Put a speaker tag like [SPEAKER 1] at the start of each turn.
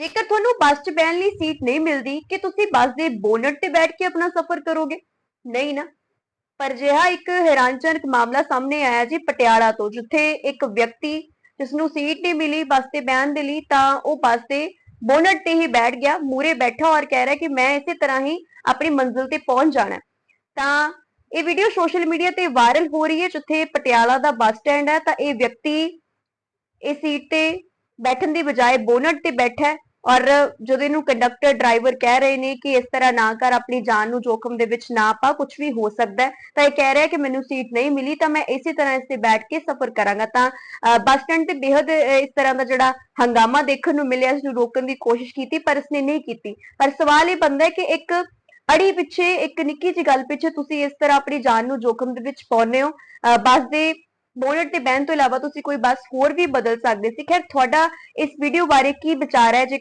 [SPEAKER 1] ਜੇਕਰ ਤੁਹਾਨੂੰ ਬੱਸ 'ਚ ਬਹਿਣ ਲਈ ਸੀਟ ਨਹੀਂ ਮਿਲਦੀ, ਕਿ ਤੁਸੀਂ ਬੱਸ ਦੇ ਬੋਨਟ ਤੇ ਬੈਠ ਕੇ ਆਪਣਾ ਸਫ਼ਰ ਕਰੋਗੇ? ਨਹੀਂ ਨਾ। ਪਰ ਜਿਹਾ ਇੱਕ ਹੈਰਾਨਜਨਕ ਮਾਮਲਾ ਸਾਹਮਣੇ ਆਇਆ ਜੀ ਪਟਿਆਲਾ ਤੋਂ, ਜਿੱਥੇ ਇੱਕ ਵਿਅਕਤੀ ਜਿਸ ਨੂੰ ਸੀਟ ਨਹੀਂ ਮਿਲੀ ਬੱਸ ਤੇ ਬਹਿਣ ਦੇ ਲਈ, ਤਾਂ ਉਹ ਬੱਸ ਦੇ ਬੋਨਟ ਤੇ ਹੀ ਬੈਠ ਗਿਆ ਮੂਰੇ ਬੈਠਾ ਔਰ ਕਹਿ ਰਿਹਾ ਕਿ ਮੈਂ ਇਸੇ ਤਰ੍ਹਾਂ ਹੀ ਆਪਣੀ ਮੰਜ਼ਿਲ ਤੇ ਪਹੁੰਚ ਜਾਣਾ। ਤਾਂ ਇਹ ਵੀਡੀਓ ਸੋਸ਼ਲ ਮੀਡੀਆ ਤੇ ਵਾਇਰਲ ਹੋ ਰਹੀ ਹੈ, ਜਿੱਥੇ ਪਟਿਆਲਾ ਦਾ ਬੱਸ ਸਟੈਂਡ ਹੈ, ਤਾਂ ਇਹ ਵਿਅਕਤੀ ਇਹ ਸੀਟ ਤੇ ਬੈਠਣ ਦੀ ਬਜਾਏ ਬੋਨਟ ਤੇ ਬੈਠਾ ਔਰ ਜਦੋਂ ਇਹਨੂੰ ਕੰਡਕਟਰ ਡਰਾਈਵਰ ਕਹਿ ਰਹੇ ਨੇ ਕਿ ਇਸ ਤਰ੍ਹਾਂ ਨਾ ਕਰ ਆਪਣੀ ਜਾਨ ਨੂੰ ਜੋਖਮ ਦੇ ਵਿੱਚ ਨਾ ਪਾ ਕੁਝ ਵੀ ਹੋ ਸਕਦਾ ਹੈ ਤਾਂ ਇਹ ਕਹਿ ਰਿਹਾ ਕਿ ਮੈਨੂੰ ਸੀਟ ਨਹੀਂ ਮਿਲੀ ਤਾਂ ਮੈਂ ਇਸੇ ਤਰ੍ਹਾਂ ਇਸ ਤੇ ਬੈਠ ਕੇ ਸਫ਼ਰ ਕਰਾਂਗਾ। ਤਾਂ ਬੱਸ ਸਟੈਂਡ ਤੇ ਬੇहद ਇਸ ਤਰ੍ਹਾਂ ਦਾ ਜਿਹੜਾ ਹੰਗਾਮਾ ਦੇਖਣ ਨੂੰ ਮਿਲਿਆ ਇਸ ਨੂੰ ਰੋਕਣ ਦੀ ਕੋਸ਼ਿਸ਼ ਕੀਤੀ ਪਰ ਇਸਨੇ ਨਹੀਂ ਕੀਤੀ। ਪਰ ਸਵਾਲ ਇਹ ਬਣਦਾ ਹੈ ਕਿ ਇੱਕ ਅੜੀ ਪਿੱਛੇ ਇੱਕ ਨਿੱਕੀ ਜਿਹੀ ਗੱਲ ਪਿੱਛੇ ਤੁਸੀਂ ਇਸ ਤਰ੍ਹਾਂ ਆਪਣੀ ਜਾਨ ਨੂੰ ਜੋਖਮ ਦੇ ਵਿੱਚ ਪਾਉਂਦੇ ਹੋ। ਅ, ਬੱਸ ਦੇ ਬੋਨਟ ਤੇ ਬਹਿਣ ਤੋਂ ਇਲਾਵਾ ਤੁਸੀਂ ਕੋਈ ਬੱਸ ਹੋਰ ਵੀ ਬਦਲ ਸਕਦੇ ਸੀ। ਖੈਰ ਤੁਹਾਡਾ ਇਸ ਵੀਡੀਓ ਬਾਰੇ ਕੀ ਵਿਚਾਰ ਹੈ? ਜੇ